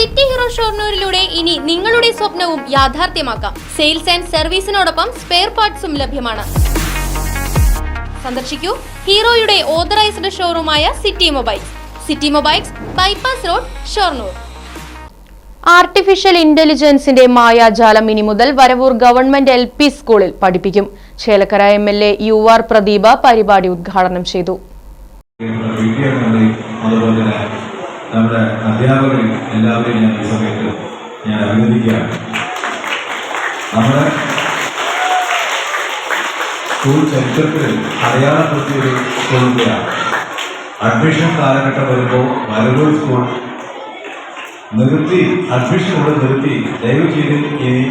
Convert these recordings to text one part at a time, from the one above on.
City hero ഷോർണൂരിലൂടെ ഇനി നിങ്ങളുടെ സ്വപ്നവും യാഥാർത്ഥ്യമാക്കാം. സെയിൽസ് ആൻഡ് സർവീസിനോടൊപ്പം സ്പെയർ പാർട്സും ലഭ്യമാണ്. സന്ദർശിക്കൂ ഹീറോയുടെ authorised ഷോറൂമായ city mobiles. City mobiles bypass road Shoranur. Artificial ഇന്റലിജൻസിന്റെ മായാജാലം ഇനി മുതൽ വരവൂർ ഗവൺമെന്റ് എൽ പി സ്കൂളിൽ പഠിപ്പിക്കും. Chelakkara M L A U R Pradeep പരിപാടി ഉദ്ഘാടനം ചെയ്തു. നമ്മുടെ അധ്യാപകരെ എല്ലാവരെയും ഞാൻ ഈ സമയത്ത് ഞാൻ അഭിനന്ദിക്കുകയാണ്. നമ്മുടെ സ്കൂൾ ചരിത്രത്തിൽ അടയാളപ്പെടുത്തിയ ഒരു സ്കൂളിന്റെയാണ് അഡ്മിഷൻ കാലഘട്ടം വരുമ്പോൾ വരവൂർ സ്കൂൾ നിർത്തി അഡ്മിഷൻ ഇവിടെ നിർത്തി. ദയവ് ചെയ്ത് ഇനി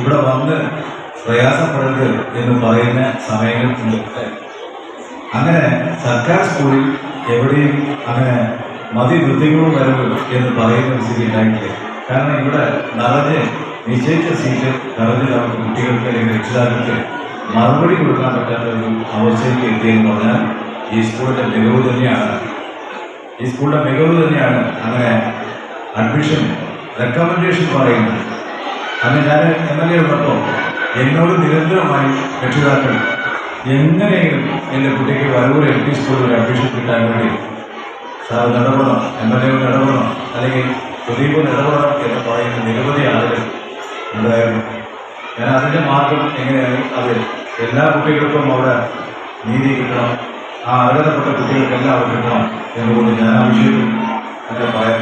ഇവിടെ വന്ന് പ്രയാസപ്പെടരുത് എന്ന് പറയുന്ന സമയങ്ങൾ അങ്ങനെ സർക്കാർ സ്കൂളിൽ എവിടെയും അങ്ങനെ മതി നൃത്യങ്ങളും വരവ് എന്ന് പറയുന്ന ഉണ്ടായിട്ടില്ല? കാരണം ഇവിടെ നിറഞ്ഞ് നിശ്ചയിച്ച സീറ്റ് നിറഞ്ഞ് നമുക്ക് കുട്ടികൾക്ക് അല്ലെങ്കിൽ രക്ഷിതാക്കൾക്ക് മറുപടി കൊടുക്കാൻ പറ്റാത്ത ഒരു അവസ്ഥയിലേക്ക് എത്തിയെന്ന് പറഞ്ഞാൽ ഈ സ്കൂളിന്റെ മികവ് തന്നെയാണ്. ഈ സ്കൂളിന്റെ മികവ് തന്നെയാണ് അങ്ങനെ അഡ്മിഷൻ റെക്കമെൻഡേഷൻ പറയുന്നത്. അന്ന് ഞാൻ എം എൽ എ ഉള്ളപ്പോൾ എന്നോട് നിരന്തരമായി രക്ഷിതാക്കൾ എങ്ങനെയെങ്കിലും എന്റെ കുട്ടിക്ക് വരവൂർ എൽ പി സ്കൂളിൽ അഡ്മിഷൻ കിട്ടാൻ വേണ്ടി സാർ ഇടപെടണം എം എൽ എയോട് ഇടപെടണം അല്ലെങ്കിൽ സുദീപ് ഇടപെടണം എന്ന് പറയുന്ന നിരവധി ആളുകൾ ഉണ്ടായിരുന്നു. ഞാൻ അതിന്റെ മാർഗം എങ്ങനെയാണ്? അത് എല്ലാ കുട്ടികൾക്കും അവിടെ നീതി കിട്ടണം. ആ അർഹതപ്പെട്ട കുട്ടികൾക്കെല്ലാം അവർ കിട്ടണം എന്നുകൊണ്ട് ഞാൻ ആ വിഷയത്തിൽ പറയാൻ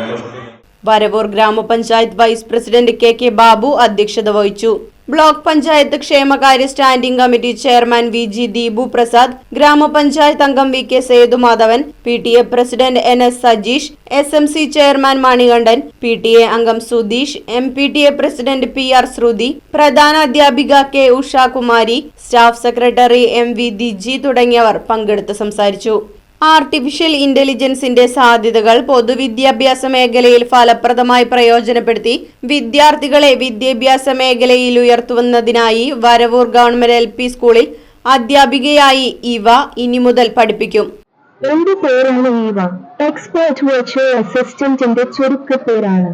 വരവൂർ ഗ്രാമപഞ്ചായത്ത് vice president K K Babu അധ്യക്ഷത വഹിച്ചു. ബ്ലോക്ക് പഞ്ചായത്ത് ക്ഷേമകാര്യ standing committee chairman V G Deepu Prasad ഗ്രാമപഞ്ചായത്ത് അംഗം V K Sethumadhavan P T A president N S Sajeesh S M C chairman Manikandan P T A അംഗം Sudheesh M P T A president P R Shruthi പ്രധാന അധ്യാപിക K Ushakumari staff secretary M V Diji തുടങ്ങിയവർ പങ്കെടുത്ത് സംസാരിച്ചു. Artificial ഇന്റലിജൻസിന്റെ സാധ്യതകൾ പൊതുവിദ്യാഭ്യാസ മേഖലയിൽ ഫലപ്രദമായി പ്രയോജനപ്പെടുത്തി വിദ്യാർത്ഥികളെ വിദ്യാഭ്യാസ മേഖലയിൽ ഉയർത്തുന്നതിനായി വരവൂർ ഗവൺമെന്റ് എൽ പി സ്കൂളിൽ അധ്യാപികയായി ഇവ ഇനി മുതൽ പഠിപ്പിക്കും. എന്റെ പേരാണ് ഈവ. എക്സ്പേർട്ട് വെർച്വൽ അസിസ്റ്റന്റിന്റെ ചുരുക്കപ്പേരാണ്.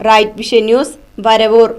Right vision news Varavoor.